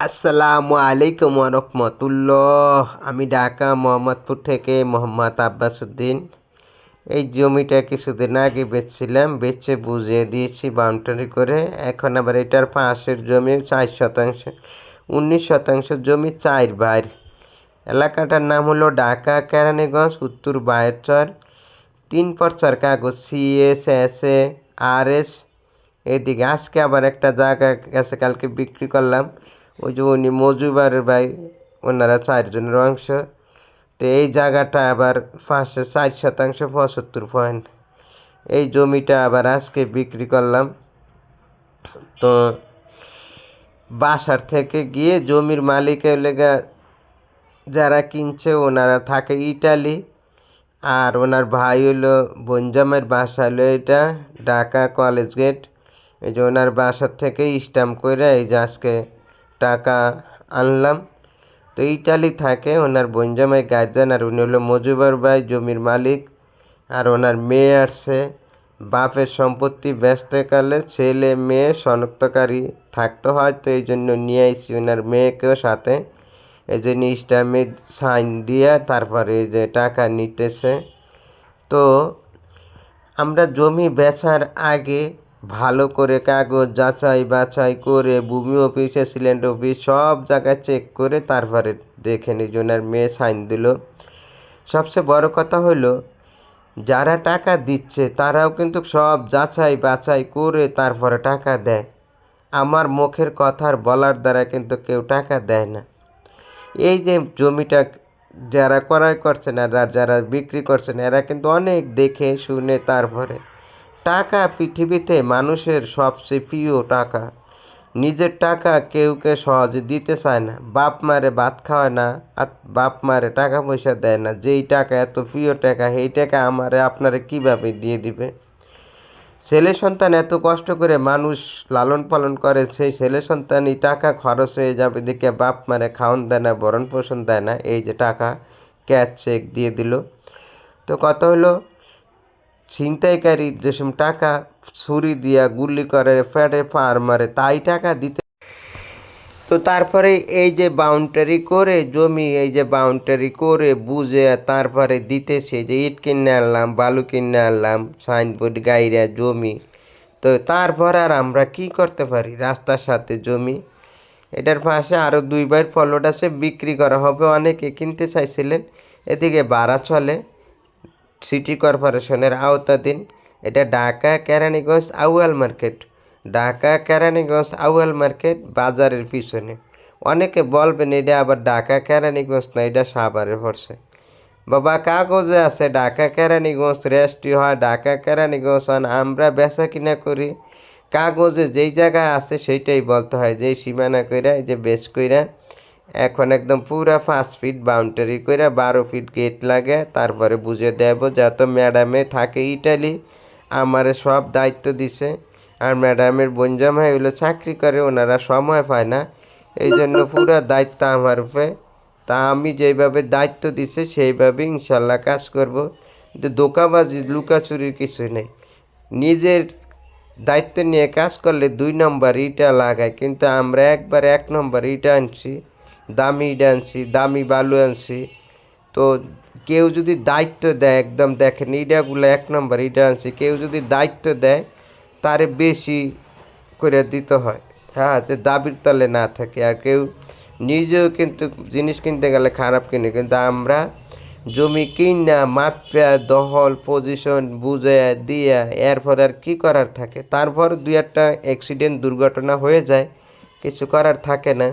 আসসালামু আলাইকুম রহমতুল্লাহ। আমি ঢাকা মোহাম্মদপুর থেকে মোহাম্মদ আব্বাসুদ্দিন এই জমিটা কিছুদিন আগে বেচছিলাম, বেচে বুঝিয়ে দিয়েছি বাউন্ডারি করে। এখন আবার এটার পাশের জমি চার শতাংশ, উনিশ শতাংশ জমি চার বাইর। এলাকাটার নাম হলো ঢাকা, কেরানীগঞ্জ, উত্তর বায়েরচর। তিন পর্চার কাগজ CS S A R S এদিকে আজকে আবার একটা জায়গা গেছে, কালকে বিক্রি করলাম। ওই যে উনি মজুবারের ভাই, ওনারা চারজনের অংশ। তো এই জায়গাটা আবার পাঁচশো চার শতাংশ পঁচাত্তর পয়েন্ট এই জমিটা আবার আজকে বিক্রি করলাম। তো বাসার থেকে গিয়ে জমির মালিকের লেগে যারা কিনছে ওনারা থাকে ইটালি। আর ওনার ভাই হলো বঞ্জামের বাসা হলো এটা, ঢাকা কলেজ গেট। এই যে ওনার বাসার থেকে স্ট্যাম্প করে এই যে আজকে টাকা আনলাম। তো ইটালি থাকে, ওনার বঞ্জামাই গার্জেন আর উনি হলো মজুবার ভাই, জমির মালিক। আর ওনার মেয়ে আসছে। বাপের সম্পত্তি ব্যস্তকালে ছেলে, মেয়ে, শনাক্তকারী থাকতে হয়। তো এই জন্য নিয়ে আইসি ওনার মেয়েকেও সাথে। এই জন্য স্ট্যাম্পে সাইন দিয়ে তারপরে এই যে টাকা নিতেছে। তো আমরা জমি বেচার আগে ভালো করে কাগজ যাচাই বাছাই করে ভূমি অফিসে সিলেন্ড অফিস সব জায়গায় চেক করে তারপরে দেখে নিজনের মেয়ে সাইন দিল। সবচেয়ে বড় কথা হলো যারা টাকা দিচ্ছে তারাও কিন্তু সব যাচাই বাছাই করে তারপরে টাকা দেয়। আমার মুখের কথার বলার দ্বারা কিন্তু কেউ টাকা দেয় না। এই যে জমিটা যারা ক্রয় করছেন আর যারা বিক্রি করছেন, এরা কিন্তু অনেক দেখে, শুনে তারপরে টাকা পৃথিবীতে মানুষের সবচেয়ে প্রিয় টাকা। নিজের টাকা কেউ কে সহজে দিতে চায় না। বাপ মারে ভাত খাওয়ায় না, আর বাপ মারে টাকা পয়সা দেয় না। যেই টাকা এত প্রিয় টাকা, সেই টাকা আমারে আপনারে কীভাবে দিয়ে দিবে? ছেলে সন্তান এত কষ্ট করে মানুষ লালন পালন করে, সেই ছেলে সন্তানই টাকা খরচ হয়ে যাবে দেখে বাপ মারে খাওয়ান দেয় না, ভরণ পোষণ দেয় না। এই যে টাকা, ক্যাশ, চেক দিয়ে দিল। তো কত হলো ছিনতাইকারী যেসব টাকা ছুরি দিয়া গুলি করে, ফ্যাটে পার মারে, তাই টাকা দিতে তো তারপরে এই যে বাউন্ডারি করে, জমি এই যে বাউন্ডারি করে বুঝে তারপরে দিতেছে যে ইট কিনে আনলাম, বালু কিনে আনলাম সাইনবোর্ড গাইরা জমি। তো তারপর আর আমরা কি করতে পারি? রাস্তার সাথে জমি। এটার পাশে আরও দুই দুইবার ফলট আছে, বিক্রি করা হবে। অনেকে কিনতে চাইছিলেন, এদিকে ভাড়া চলে। সিটি কর্পোরেশনের আওতাধীন। এটা ঢাকা কেরানীগঞ্জ আউয়াল মার্কেট। ঢাকা কেরানীগঞ্জ আউয়াল মার্কেট বাজারের পিছনে। অনেকে বলবেন, এটা আবার ঢাকা কেরানীগঞ্জ না, এটা সাভারে পড়ছে। বাবা, কাগজে আছে, ঢাকা কেরানীগঞ্জ রেস্টি হয়, ঢাকা কেরানীগঞ্জ হন আমরা বেচা কিনা করি। কাগজে যেই জায়গায় আছে, সেইটাই বলতে হয়, যেই সীমানা কইরা, এই যে বেশ কইরা এখন একদম পুরা পাঁচ ফিট বাউন্ডারি করে বারো ফিট গেট লাগে। তারপরে বুঝে দেব যত ম্যাডামে থাকে ইটালি আমারে সব দায়িত্ব দিছে। আর ম্যাডামের বঞ্জামাই হইল চাকরি করে, ওনারা সময় পায় না। এই জন্য পুরো দায়িত্ব আমার উপরে। তা আমি যেইভাবে দায়িত্ব দিছে, সেইভাবে ইনশাল্লাহ কাজ করব। কিন্তু দোকাবাজি লুকাচুরির কিছু নেই। নিজের দায়িত্ব নিয়ে কাজ করলে দুই নম্বর ইটা লাগায়। কিন্তু আমরা একবার এক নম্বর ইটা আনছি। দামি ইটা আনছি দামি বালু আনছি তো কেউ যদি দায়িত্ব দেয়, একদম দেখেন ইটাগুলো এক নম্বর ইটা আনছি কেউ যদি দায়িত্ব দেয়, তারে বেশি করে দিতে হয়। হ্যাঁ যে দাবির তলে না থাকে। আর কেউ নিজেও কিন্তু জিনিস কিনতে গেলে খারাপ কিনে, কিন্তু আমরা জমি কিনা মাপিয়া দহল পজিশন বুঝে, দিয়া, এরপর আর কি করার থাকে? তারপর দুই একটা অ্যাক্সিডেন্ট দুর্ঘটনা হয়ে যায়, কিছু করার থাকে না।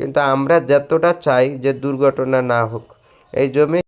কিন্তু আমরা যতটা চাই যে দুর্ঘটনা না হোক। এই জমি